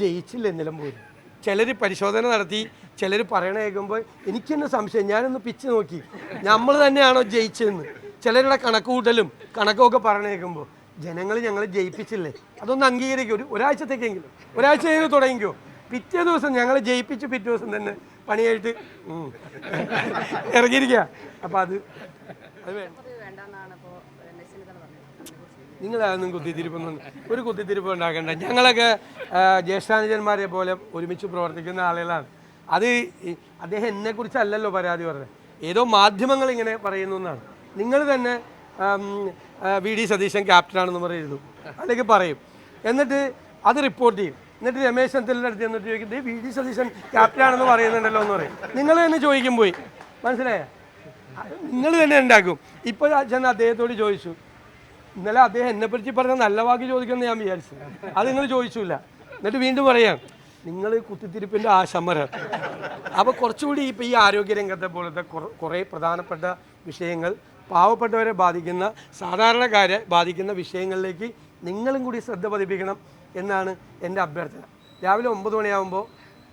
ജയിച്ചില്ല നിലമ്പൂർ ചിലർ പരിശോധന നടത്തി ചിലർ പറയണ കേൾക്കുമ്പോൾ എനിക്ക് തന്നെ സംശയം ഞാനൊന്ന് പിച്ച് നോക്കി. നമ്മൾ തന്നെയാണോ ജയിച്ചതെന്ന്. ചിലരുടെ കണക്ക് കൂട്ടലും കണക്കൊക്കെ പറയണ കേൾക്കുമ്പോൾ ജനങ്ങൾ ഞങ്ങൾ ജയിപ്പിച്ചില്ലേ? അതൊന്ന് അംഗീകരിക്കും. ഒരു ഒരാഴ്ചത്തേക്കെങ്കിലും ഒരാഴ്ച കഴിഞ്ഞ് തുടങ്ങിക്കോ. പിറ്റേ ദിവസം ഞങ്ങൾ ജയിപ്പിച്ച് പിറ്റേ ദിവസം തന്നെ പണിയായിട്ട്. ഇറങ്ങിയിരിക്കുക അപ്പം അത് അത് വേണ്ട നിങ്ങളതൊന്നും കുത്തിത്തിരിപ്പൊന്നും ഒരു കുത്തിത്തിരിപ്പ് ഉണ്ടാക്കേണ്ട. ഞങ്ങളൊക്കെ ജ്യേഷ്ഠാനുജന്മാരെ പോലെ ഒരുമിച്ച് പ്രവർത്തിക്കുന്ന ആളുകളാണ്. അത് അദ്ദേഹം എന്നെക്കുറിച്ചല്ലല്ലോ പരാതി പറഞ്ഞത്. ഏതോ മാധ്യമങ്ങൾ ഇങ്ങനെ പറയുന്നു എന്നാണ്. നിങ്ങൾ തന്നെ വി ഡി സതീശൻ ക്യാപ്റ്റനാണെന്ന് പറയുന്നു അല്ലെങ്കിൽ പറയും. എന്നിട്ട് അത് റിപ്പോർട്ട് ചെയ്യും. എന്നിട്ട് രമേശ് ചെന്നിത്തലിന്റെ അടുത്ത് എന്നിട്ട് ചോദിക്കും "ദേ വി ഡി സതീശൻ ക്യാപ്റ്റനാണെന്ന് പറയുന്നുണ്ടല്ലോ എന്ന് പറയും. നിങ്ങൾ തന്നെ ചോദിക്കും പോയി. മനസ്സിലായ? നിങ്ങൾ തന്നെ ഉണ്ടാക്കും. ഇപ്പോൾ ചെന്ന് അദ്ദേഹത്തോട് ചോദിച്ചു ഇന്നലെ അദ്ദേഹം എന്നെ പറ്റി പറഞ്ഞ നല്ല വാക്ക് ചോദിക്കുമെന്ന് ഞാൻ വിചാരിച്ചു. അത് നിങ്ങൾ ചോദിച്ചില്ല. എന്നിട്ട് വീണ്ടും പറയാം നിങ്ങൾ കുത്തിത്തിരിപ്പിന്റെ ആശമരം അപ്പോൾ കുറച്ചുകൂടി ഇപ്പോൾ ഈ ആരോഗ്യരംഗത്തെ പോലത്തെ കുറ- പ്രധാനപ്പെട്ട വിഷയങ്ങൾ പാവപ്പെട്ടവരെ ബാധിക്കുന്ന സാധാരണക്കാരെ ബാധിക്കുന്ന വിഷയങ്ങളിലേക്ക് നിങ്ങളും കൂടി ശ്രദ്ധ പതിപ്പിക്കണം എന്നാണ് എന്റെ അഭ്യർത്ഥന. രാവിലെ ഒമ്പത് മണിയാകുമ്പോൾ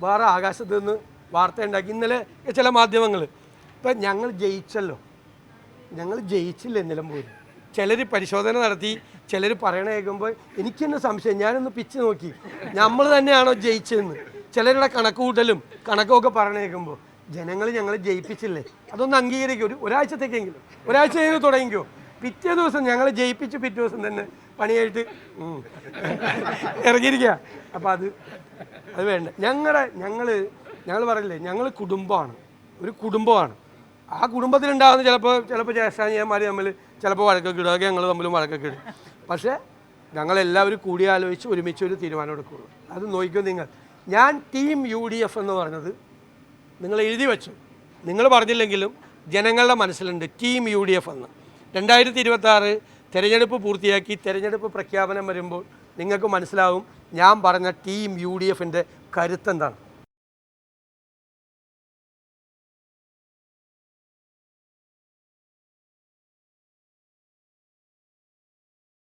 വേറെ ആകാശത്ത് നിന്ന് വാർത്ത ഉണ്ടാക്കി. ഇന്നലെ ചില മാധ്യമങ്ങൾ ഇപ്പം ഞങ്ങൾ ജയിച്ചല്ലോ. ഞങ്ങൾ ജയിച്ചില്ല നിലമ്പൂർ ചിലർ പരിശോധന നടത്തി ചിലർ പറയണ കേൾക്കുമ്പോൾ എനിക്ക് തന്നെ സംശയം? ഞാനൊന്ന് പിച്ച് നോക്കി. നമ്മൾ തന്നെയാണോ ജയിച്ചതെന്ന്. ചിലരുടെ കണക്ക് കൂട്ടലും കണക്കൊക്കെ പറയണ കേൾക്കുമ്പോൾ ജനങ്ങൾ ഞങ്ങൾ ജയിപ്പിച്ചില്ലേ? അതൊന്ന് അംഗീകരിക്കും. ഒരു ഒരാഴ്ചത്തേക്കെങ്കിലും. ഒരാഴ്ച കഴിഞ്ഞ് തുടങ്ങിക്കോ. പിറ്റേ ദിവസം ഞങ്ങൾ ജയിപ്പിച്ച് പിറ്റേ ദിവസം തന്നെ പണിയായിട്ട്. ഇറങ്ങിയിരിക്കുക. അപ്പോൾ അത് അത് വേണ്ട. ഞങ്ങളുടെ ഞങ്ങൾ ഞങ്ങൾ പറയില്ലേ? ഞങ്ങൾ കുടുംബമാണ്. ഒരു കുടുംബമാണ്. ആ കുടുംബത്തിലുണ്ടാകുന്ന ചിലപ്പോൾ ചിലപ്പോൾ ജ്യേഷ്ഠാനിയന്മാർ തമ്മിൽ ചിലപ്പോൾ വഴക്കൊക്കെ ഇടുക ഞങ്ങൾ തമ്മിലും വഴക്കൊക്കെ ഇടും. പക്ഷേ ഞങ്ങളെല്ലാവരും കൂടിയാലോചിച്ച് ഒരുമിച്ച് ഒരു തീരുമാനം എടുക്കുകയുള്ളൂ അത് നോക്കിക്കോ നിങ്ങൾ. ഞാൻ ടീം യു ഡി എഫ് എന്ന് പറഞ്ഞത് നിങ്ങൾ എഴുതി വെച്ചു. നിങ്ങൾ പറഞ്ഞില്ലെങ്കിലും ജനങ്ങളുടെ മനസ്സിലുണ്ട് ടീം യു ഡി എഫ് എന്ന്. രണ്ടായിരത്തി ഇരുപത്തി തെരഞ്ഞെടുപ്പ് പൂർത്തിയാക്കി തിരഞ്ഞെടുപ്പ് പ്രഖ്യാപനം വരുമ്പോൾ നിങ്ങൾക്ക് മനസ്സിലാവും ഞാൻ പറഞ്ഞ ടീം യു ഡി എഫിന്റെ കരുത്തെന്താണ്.